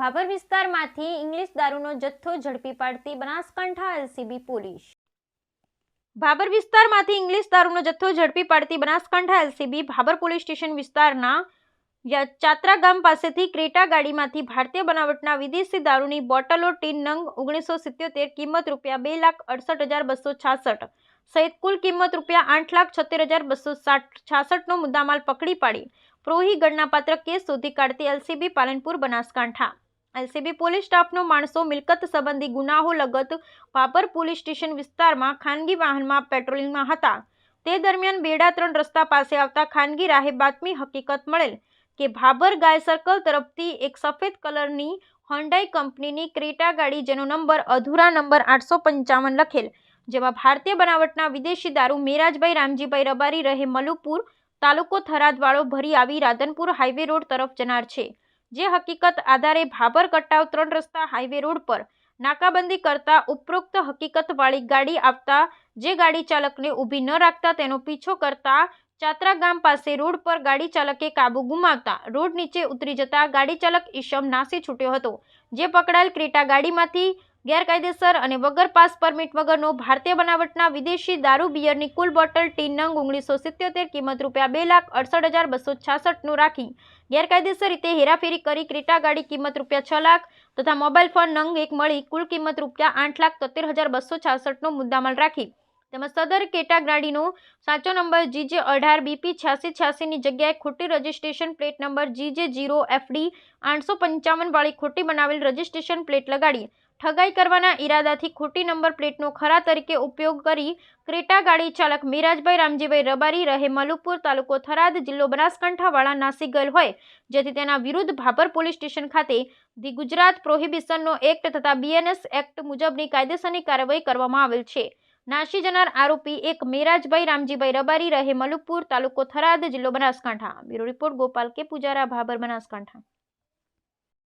ભાભર વિસ્તારમાંથી ઇંગ્લિશ દારૂનો જથ્થો ઝડપી પાડતી બનાસકાંઠા એલસીબી પોલીસ. ભાભર વિસ્તારમાંથી ઇંગ્લિશ દારૂનો જથ્થો ઝડપી પાડતી Banaskantha LCB Bhabhar police station વિસ્તારના ચાત્રા ગામ પાસેથી ક્રેટા ગાડીમાંથી ભારતીય બનાવટના વિદેશી દારૂની બોટલો, ટીન, નંગ ઓગણીસો સિત્યોતેર કિંમત રૂપિયા બે લાખ અડસઠ હજાર બસો છાસઠ સહિત કુલ કિંમત રૂપિયા આઠ લાખ છોતેર હજાર બસો સાઠ છાસઠનો મુદ્દામાલ પકડી પાડી. પ્રોહી ગણનાપાત્ર કેસ શોધી કાઢતી LCB Palanpur Banaskantha. LCB police સ્ટાફનો માણસો મિલકત સંબંધી ગુનાહો લગત ભાભર પોલીસ સ્ટેશન વિસ્તારમાં ખાનગી વાહનમાં પેટ્રોલિંગમાં હતા. તે દરમિયાન બેડા ત્રણ રસ્તા પાસે આવતા ખાનગી રાહે બાતમી હકીકત મળેલ કે ભાભર ગાય સર્કલ તરફથી એક સફેદ કલરની હોન્ડાઈ કંપનીની ક્રેટા ગાડી જેનો નંબર અધૂરા નંબર આઠસો પંચાવન લખેલ, જેમાં ભારતીય બનાવટના વિદેશી દારૂ મેરાજભાઈ રામજીભાઈ રબારી રહે મલુપુર તાલુકો થરાદવાળો ભરી આવી રાધનપુર હાઈવે રોડ તરફ જનાર છે. જે હકીકત આધારે ભાભર કટાવ ત્રણ રસ્તા હાઈવે રોડ પર નાકાબંધી કરતા ઉપરોક્ત હકીકતવાળી ગાડી આવતા જે ગાડી ચાલકને ઊભી ન રાખતા તેનો પીછો કરતા ચાત્રા ગામ પાસે રોડ પર ગાડી ચાલકે કાબુ ગુમાવતા રોડ નીચે ઉતરી જતા ગાડી ચાલક ઈશમ નાસી છૂટ્યો હતો. જે પકડાયેલ ક્રેટા ગાડીમાંથી ગેરકાયદેસર અને વગર પાસ પરમિટ વગરનો ભારતીય બનાવટના વિદેશી દારૂ બિયરની કુલ બોટલ ટીન નંગ ઓગણીસો સિત્યોતેર કિંમત રૂપિયા બે લાખ અડસઠ હજાર બસો છાસઠનું રાખી ગેરકાયદેસર રીતે હેરાફેરી કરી ક્રેટા ગાડી કિંમત રૂપિયા છ લાખ તથા મોબાઈલ ફોન નંગ એક મળી કુલ કિંમત રૂપિયા આઠ લાખ તોતેર હજાર બસો છાસઠનો મુદ્દામાલ રાખી. તેમજ સદર કેટા ગાડીનો સાચો નંબર જીજે અઢાર બીપી છ્યાસી છ્યાસીની જગ્યાએ ખોટી registration plate number GJ zero FD આઠસો પંચાવન વાળી ખોટી બનાવેલ રજિસ્ટ્રેશન પ્લેટ લગાડી. ઠગાઈ કરવાના ઈરાદાથી ખોટી નંબર પ્લેટનો ખરા તરીકે ઉપયોગ કરી ક્રેટા ગાડી ચાલક મિરાજભાઈ રામજીભાઈ રબારી રહે મલુપુર તાલુકો થરાદ જિલ્લો બનાસકાંઠાવાળા નાસી ગયેલ હોય, જેથી તેના વિરુદ્ધ ભાભર પોલીસ સ્ટેશન ખાતે ધી ગુજરાત પ્રોહિબિશનનો એક્ટ તથા બીએનએસ એક્ટ મુજબની કાયદેસરની કાર્યવાહી કરવામાં આવેલ છે. નાસી જનાર આરોપી એક મેરાજભાઈ રામજીભાઈ રબારી રહે મલુપુર તાલુકો થરાદ જિલ્લો બનાસકાંઠા. બ્યુરો રિપોર્ટ ગોપાલ કે પુજારા, ભાભર બનાસકાંઠા.